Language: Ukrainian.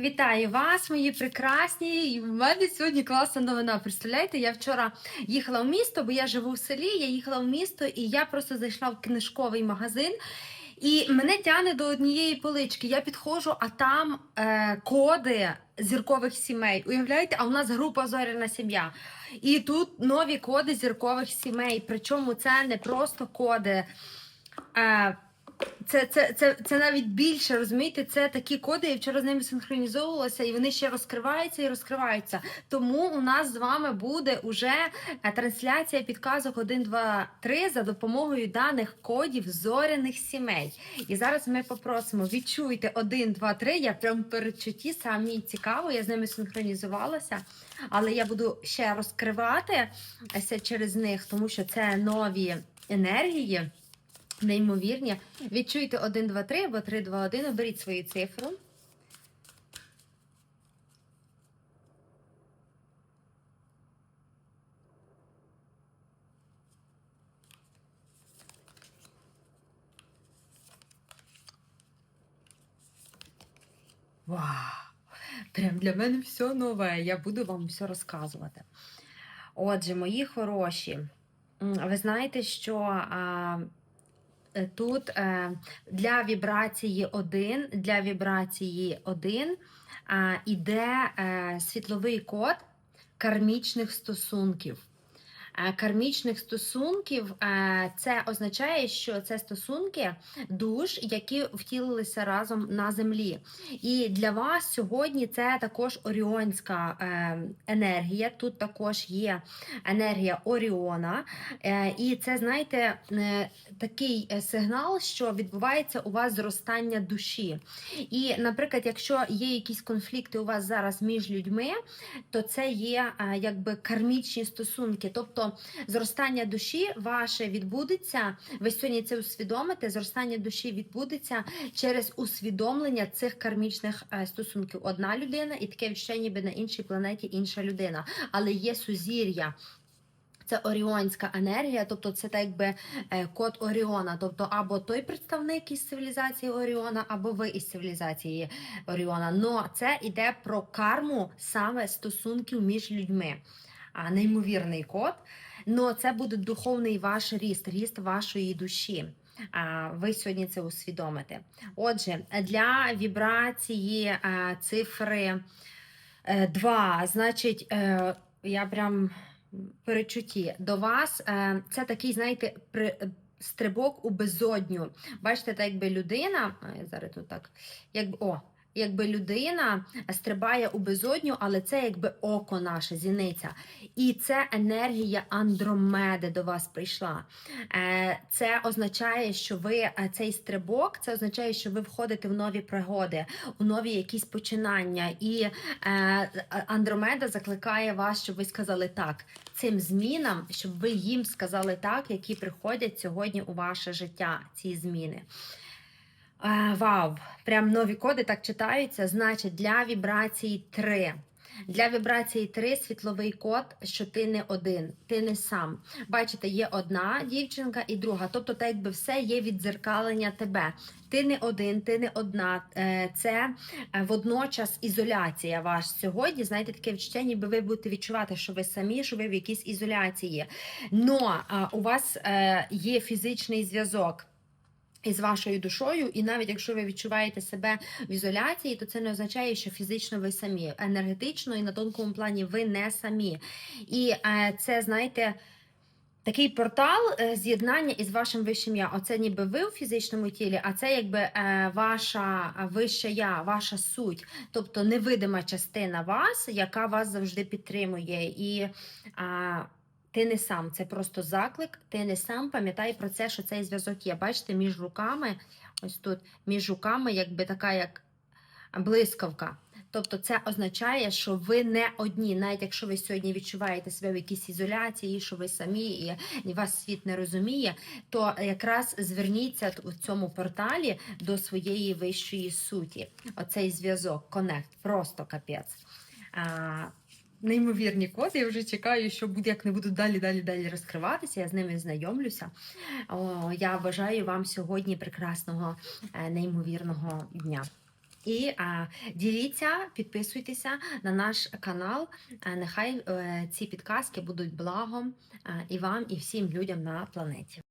Вітаю вас, мої прекрасні. І в мене сьогодні класна новина. Представляєте, я вчора їхала в місто, бо я живу в селі. Я їхала в місто і я просто зайшла в книжковий магазин. І мене тягне до однієї полички. Я підходжу, а там е, коди зіркових сімей. Уявляєте, а у нас група зоряна сім'я. І тут нові коди зіркових сімей. Причому це не просто коди. Е, це, це, це, це навіть більше, розумієте, це такі коди, я вчора з ними синхронізовувалася, і вони ще розкриваються і розкриваються. Тому у нас з вами буде уже е, трансляція підказок 1, 2, 3 за допомогою даних кодів зоряних сімей. І зараз ми попросимо відчуйте 1, 2, 3. Я прям передчутті, самі цікаво, я з ними синхронізувалася, але я буду ще розкривати е, через них, тому що це нові енергії. Неймовірні. Відчуйте 1, 2, 3 або 3, 2, 1. Оберіть свою цифру. Вау! Прям для мене все нове. Я буду вам все розказувати. Отже, мої хороші, ви знаєте, що тут е, для вібрації 1, для вібрації 1 іде е, світловий код кармічних стосунків. Е, Кармічних стосунків е, це означає, що це стосунки душ, які втілилися разом на землі. І для вас сьогодні це також оріонська е, енергія. Тут також є енергія Оріона. І це, знаєте, такий сигнал, що відбувається у вас зростання душі. І, наприклад, якщо є якісь конфлікти у вас зараз між людьми, то це є якби кармічні стосунки. Тобто зростання душі ваше відбудеться. Ви сьогодні це усвідомите. Зростання душі відбудеться через усвідомлення цих кармічних е, стосунків. Одна людина, і таке відчуття, ніби на іншій планеті інша людина, але є сузір'я. Це оріонська енергія, тобто це так якби е, код Оріона. Тобто, або той представник із цивілізації Оріона, або ви із цивілізації Оріона. Но це йде про карму саме стосунків між людьми. А неймовірний код. Но це буде духовний ваш ріст, ріст вашої душі. Ви сьогодні це усвідомите. Отже, для вібрації е, цифри 2, значить, е, я прям перечутті до вас. е, Це такий, знаєте. Стрибок у безодню. Бачите, так якби людина, зараз тут так, якби о, якби людина стрибає у безодню, але це якби око наше, зіниця. І це енергія Андромеди до вас прийшла. Е, Це означає, що ви е, цей стрибок, це означає, що ви входите в нові пригоди, у нові якісь починання. І е, Андромеда закликає вас, щоб ви сказали так цим змінам, щоб ви їм сказали так, які приходять сьогодні у ваше життя, ці зміни. Вау, прям нові коди так читаються. Значить, для вібрації 3. Для вібрації 3 світловий код, що ти не один, ти не сам. Бачите, є одна дівчинка і друга. Тобто, так якби все є віддзеркалення тебе. Ти не один, ти не одна. Е, Це е, водночас ізоляція ваш сьогодні. Знаєте, таке відчуття, ніби ви будете відчувати, що ви самі, що ви в якійсь ізоляції. Но у вас е, є фізичний зв'язок. Із вашою душою, і навіть якщо ви відчуваєте себе в ізоляції, то це не означає, що фізично ви самі, енергетично і на тонкому плані ви не самі. І е, це, знаєте, такий портал е, з'єднання із вашим вищим я. Оце ніби ви у фізичному тілі, а це якби е, ваша вища я, ваша суть, тобто невидима частина вас, яка вас завжди підтримує. І ти не сам, це просто заклик, ти не сам. Пам'ятай про це, що цей зв'язок є. Бачите, між руками, ось тут, між руками, якби така як блискавка. Тобто це означає, що ви не одні, навіть якщо ви сьогодні відчуваєте себе в якійсь ізоляції, що ви самі і, вас світ не розуміє, то якраз зверніться у цьому порталі до своєї вищої суті. Оцей зв'язок, конект, просто капець. А, Неймовірні коди. Я вже чекаю, що буде, як не буду далі, далі, далі розкриватися. Я з ними знайомлюся. О, я бажаю вам сьогодні прекрасного, е, неймовірного дня. І а, діліться, підписуйтеся на наш канал. А, нехай е, ці підказки будуть благом а, і вам, і всім людям на планеті.